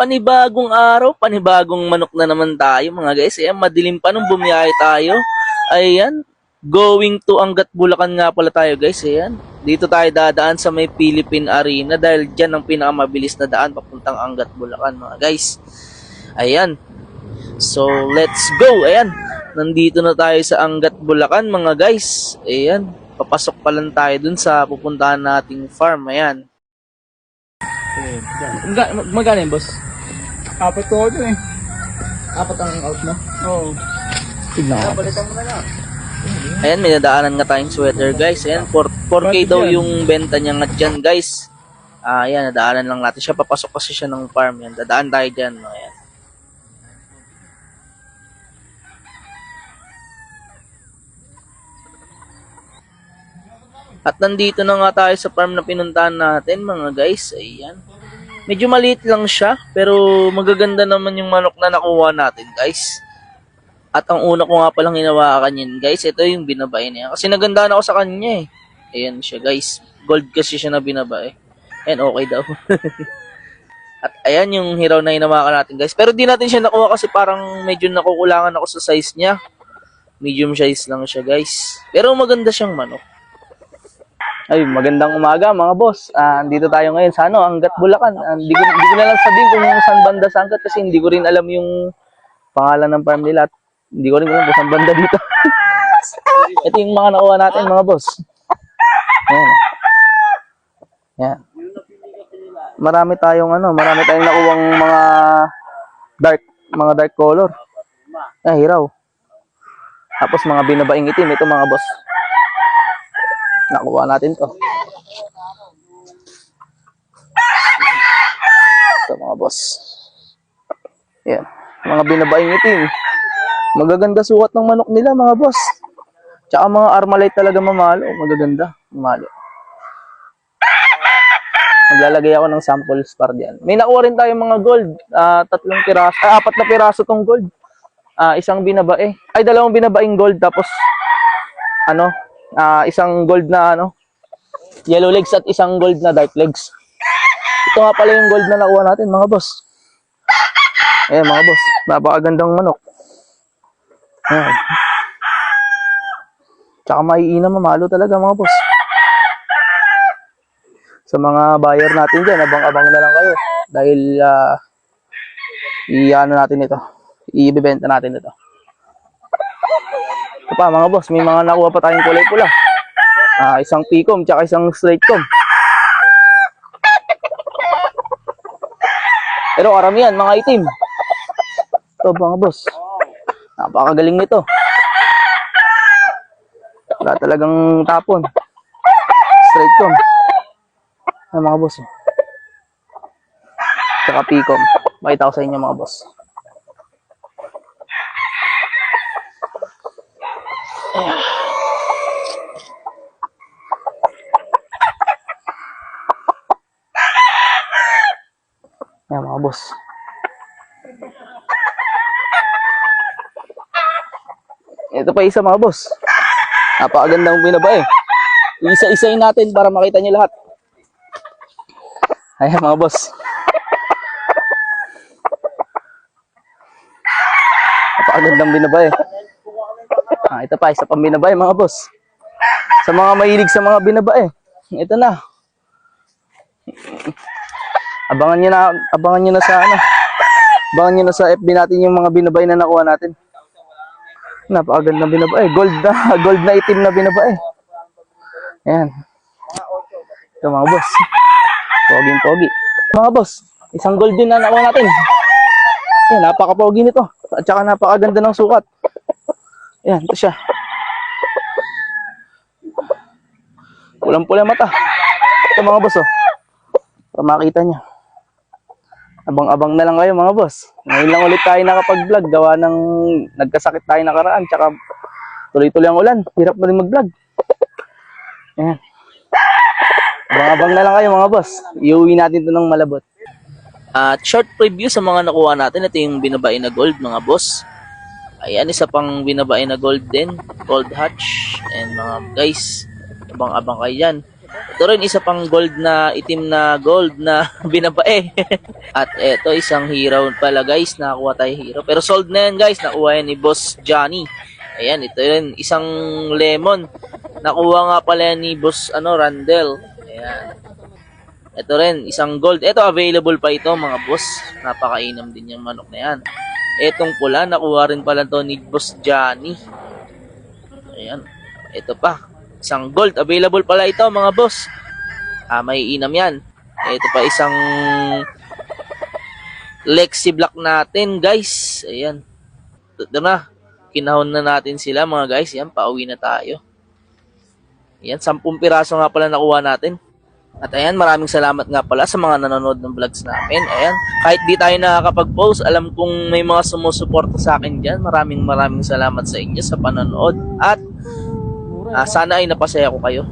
panibagong araw, panibagong manok na naman tayo mga guys. Ayan, madilim pa nung bumiyahe tayo. Ayan, going to Angat Bulacan nga pala tayo guys. Ayan, dito tayo dadaan sa may Philippine Arena dahil dyan ang pinakamabilis na daan papuntang Angat Bulacan mga guys. Ayan, so let's go. Ayan, nandito na tayo sa Angat Bulacan mga guys. Ayan, papasok pa lang tayo dun sa pupuntahan nating farm. Ayan. Mga, magkano yun, boss? Apat ko ito eh. Apat ang out mo? Oo. Tignan ko. Palitan mo na lang. Ayan, may nadaanan nga tayong sweater, guys. Ayan, 4, 4K daw yung benta niya nga dyan, guys. Ah, ayan, nadaanan lang natin siya. Papasok kasi siya ng farm. Yan, dadaan tayo dyan. no, Ayan. At nandito na nga tayo sa farm na pinuntahan natin, mga guys. Ayan. Medyo maliit lang siya, pero magaganda naman yung manok na nakuha natin, guys. At ang una ko nga palang hinawakan yun, guys, ito yung binabae niya. Kasi nagandaan ako sa kanya eh. Ayan siya, guys. Gold kasi siya na binabae. Ayan, okay daw. At ayan yung hiraw na hinawakan natin, guys. Pero di natin siya nakuha kasi parang medyo nakukulangan ako sa size niya. Medium size lang siya, guys. Pero maganda siyang manok. Ay, magandang umaga mga boss. Ah, andito tayo ngayon sa ano, Angat Bulacan. Ah, Hindi ko, hindi ko na lang sabihin kung saan banda sa Angat kasi hindi ko rin alam yung pangalan ng farm nila hindi ko rin alam kung saan banda dito. Ito yung mga nakuha natin mga boss. Ayan. Ayan. Marami tayong ano, marami tayong nakuwang mga dark, mga dark color. Ah, hiraw. Tapos mga binabaing itim, ito mga boss. Nakuha natin to. Ito mga boss. Yan. Mga binabaing itim. Magaganda sukat ng manok nila mga boss. Tsaka mga armalite talaga mamalo. Magaganda. Mamalo. Maglalagay ako ng samples para diyan. May nakuha rin tayong mga gold. Ah, tatlong piraso. Ah, apat na piraso tong gold. Ah, isang binabae. Ay, dalawang binabaing gold. Tapos, ano, ah, isang gold na ano, yellow legs at isang gold na dark legs. Ito nga pala yung gold na nakuha natin, mga boss. Ayan, mga boss. Napakagandang manok. Ayan. Tsaka maiina mamalo talaga, mga boss. Sa mga buyer natin dyan, abang-abang na lang kayo. Dahil, ah, i-ano natin ito. I-ibibenta natin ito. Ito pa mga boss, may mga nakuha pa tayong kulay pula. Ah, isang picom tsaka isang straight com. Pero karamihan mga itim. Ito mga boss. Napakagaling nito. Wala talagang tapon. Straight com. Ay mga boss. Tsaka picom. Makita ko sa inyo mga boss. Ayan mga boss. Ito pa isa mga boss. Napakagandang binabae. Isa-isayin natin para makita niyo lahat. Ayan mga boss. Napakagandang binabae. Ito pa, isa pang binabae mga boss. Sa mga mahilig sa mga binabae. Ito na. Abangan niyo na, abangan niyo na sa ano. Abangan niyo na sa FB natin yung mga binabay na nakuha natin. Napakagandang binabae. Gold na, gold na itim na binabae. Ayan. Ito mga boss. Poging pogi. Mga boss, isang gold din na nakuha natin. Ayan, napaka-pogi nito. At saka napakaganda ng sukat. Ayan, ito siya. Pulang-pula mata. Ito mga boss, oh. Para makita niyo. Abang-abang na lang kayo mga boss. Ngayon lang ulit tayo nakapag-vlog. Gawa ng nagkasakit tayo nakaraan. Tsaka tuloy-tuloy ang ulan. Hirap na rin mag-vlog. Ayan. Abang-abang na lang kayo mga boss. Iuwi natin to ng malabot. At short preview sa mga nakuha natin. Ito yung binabae na gold, mga boss. Ayan, isa pang binabae na gold din. Gold hatch. And mga guys, abang-abang kayo yan. Ito rin isa pang gold na itim na gold na binabae. At eto isang hero pala guys, nakakuha tayo hero. Pero sold na yan guys, nakuha yan ni Boss Johnny. Ayan, ito rin isang lemon. Nakuha nga pala yan ni Boss ano, Randall. Ayan. Ito rin, isang gold. Ito, available pa ito, mga boss. Napakainam din yung manok na yan. Etong pula, nakuha rin pala to ni Boss Johnny. Ayan. Ito pa. Isang gold. Available pala ito, mga boss. Ah, may inam yan. Ito pa isang Lexi Black natin, guys. Ayan. Ito na. Kinahon na natin sila, mga guys. Yan, pauwi na tayo. Ayan, 10 piraso nga pala nakuha natin. At ayan, maraming salamat nga pala sa mga nanonood ng vlogs namin. Ayan, kahit di tayo nakakapag-post, alam kong may mga sumusuporta sa akin dyan. Maraming maraming salamat sa inyo sa panonood. At ah, sana ay napasaya ko kayo.